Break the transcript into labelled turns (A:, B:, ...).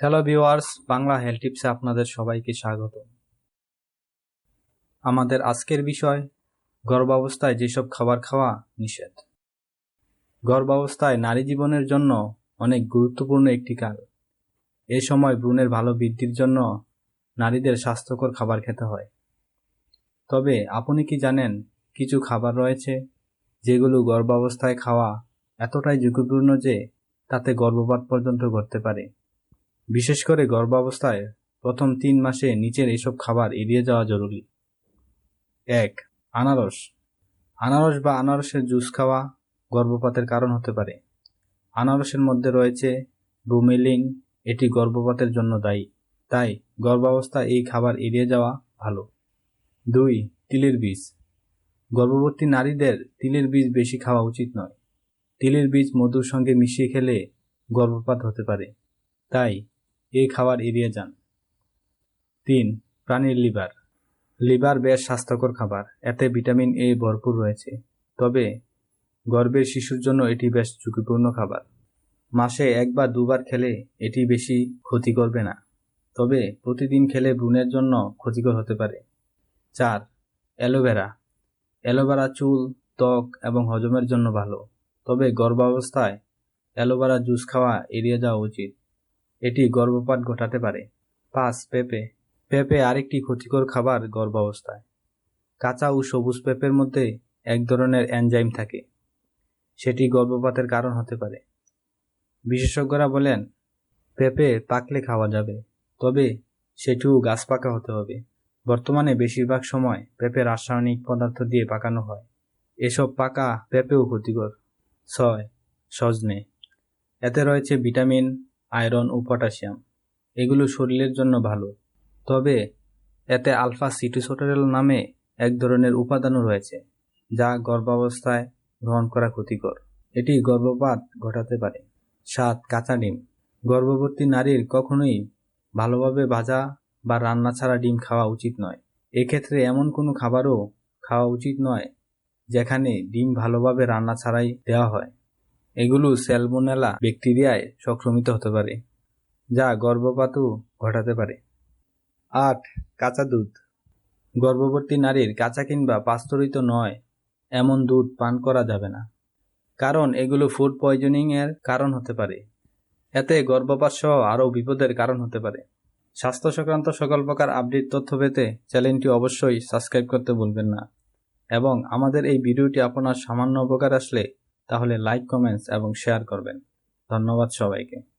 A: Hello viewers Bangla health টিপসে আপনাদের সবাইকে স্বাগত। আমাদের আজকের বিষয়, গর্ভাবস্থায় যেসব খাবার খাওয়া নিষেধ। গর্ভাবস্থায় নারী জীবনের জন্য অনেক গুরুত্বপূর্ণ একটি কাল। এ সময় ভ্রূণের ভালো বৃদ্ধির জন্য নারীদের স্বাস্থ্যকর খাবার খেতে হয়। তবে আপনি কি জানেন কিছু খাবার রয়েছে যেগুলো গর্ভাবস্থায় খাওয়া এতটাই ঝুঁকিপূর্ণ যে তাতে গর্ভপাত পর্যন্ত ঘটতে পারে? বিশেষ করে গর্ভাবস্থায় প্রথম তিন মাসে নিচের এসব খাবার এড়িয়ে যাওয়া জরুরি। এক, আনারস। আনারস বা আনারসের জুস খাওয়া গর্ভপাতের কারণ হতে পারে। আনারসের মধ্যে রয়েছে ব্রুমেলিন, এটি গর্ভপাতের জন্য দায়ী। তাই গর্ভাবস্থায় এই খাবার এড়িয়ে যাওয়া ভালো। দুই, তিলের বীজ। গর্ভবতী নারীদের তিলের বীজ বেশি খাওয়া উচিত নয়। তিলের বীজ মধুর সঙ্গে মিশিয়ে খেলে গর্ভপাত হতে পারে। তাই এই খাবার এড়িয়ে যান। তিন, প্রাণীর লিভার। লিভার বেশ স্বাস্থ্যকর খাবার, এতে ভিটামিন এ ভরপুর রয়েছে। তবে গর্ভের শিশুর জন্য এটি বেশ ঝুঁকিপূর্ণ খাবার। মাসে একবার দুবার খেলে এটি বেশি ক্ষতি করবে না। তবে প্রতিদিন খেলে ব্রুনের জন্য ক্ষতিকর হতে পারে। চার, অ্যালোভেরা। অ্যালোভেরা চুল, ত্বক এবং হজমের জন্য ভালো। তবে গর্ভাবস্থায় অ্যালোভেরা জুস খাওয়া এড়িয়ে যাওয়া উচিত। এটি গর্ভপাত ঘটাতে পারে। পাঁচ, পেঁপে। পেঁপে আরেকটি ক্ষতিকর খাবার গর্ভাবস্থায়। কাঁচা ও সবুজ পেঁপের মধ্যে এক ধরনের এনজাইম থাকে। সেটি গর্ভপাতের কারণ হতে পারে। বিশেষজ্ঞরা বলেন, পেঁপে পাকলে খাওয়া যাবে, তবে সেটিও গাছ পাকা হতে হবে। বর্তমানে বেশিরভাগ সময় পেঁপে রাসায়নিক পদার্থ দিয়ে পাকানো হয়। এসব পাকা পেঁপেও ক্ষতিকর। ছয়, সজনে। এতে রয়েছে ভিটামিন আয়রন ও পটাশিয়াম। এগুলো শরীরের জন্য ভালো। তবে এতে আলফা সিটোসোটেরল নামে এক ধরনের উপাদানও রয়েছে, যা গর্ভাবস্থায় গ্রহণ করা ক্ষতিকর। এটি গর্ভপাত ঘটাতে পারে। সাত, কাঁচা ডিম। গর্ভবতী নারীর কখনোই ভালোভাবে ভাজা বা রান্না ছাড়া ডিম খাওয়া উচিত নয়। এক্ষেত্রে এমন কোনো খাবারও খাওয়া উচিত নয়, যেখানে ডিম ভালোভাবে রান্না ছাড়াই দেওয়া হয়। এগুলো স্যালমোনেলা ব্যাকটেরিয়ায় সংক্রমিত হতে পারে, যা গর্ভপাতও ঘটাতে পারে। আট, কাঁচা দুধ। গর্ভবতী নারীর কাঁচা কিংবা পাস্তরিত নয়, এমন দুধ পান করা যাবে না। কারণ এগুলো ফুড পয়জনিং এর কারণ হতে পারে। এতে গর্ভপাত সহ আরও বিপদের কারণ হতে পারে। স্বাস্থ্য সংক্রান্ত সকল প্রকার আপডেট তথ্য পেতে চ্যানেলটি অবশ্যই সাবস্ক্রাইব করতে ভুলবেন না। এবং আমাদের এই ভিডিওটি আপনার সামান্য উপকার আসলে তাহলে লাইক কমেন্টস এবং শেয়ার করবেন। ধন্যবাদ সবাইকে।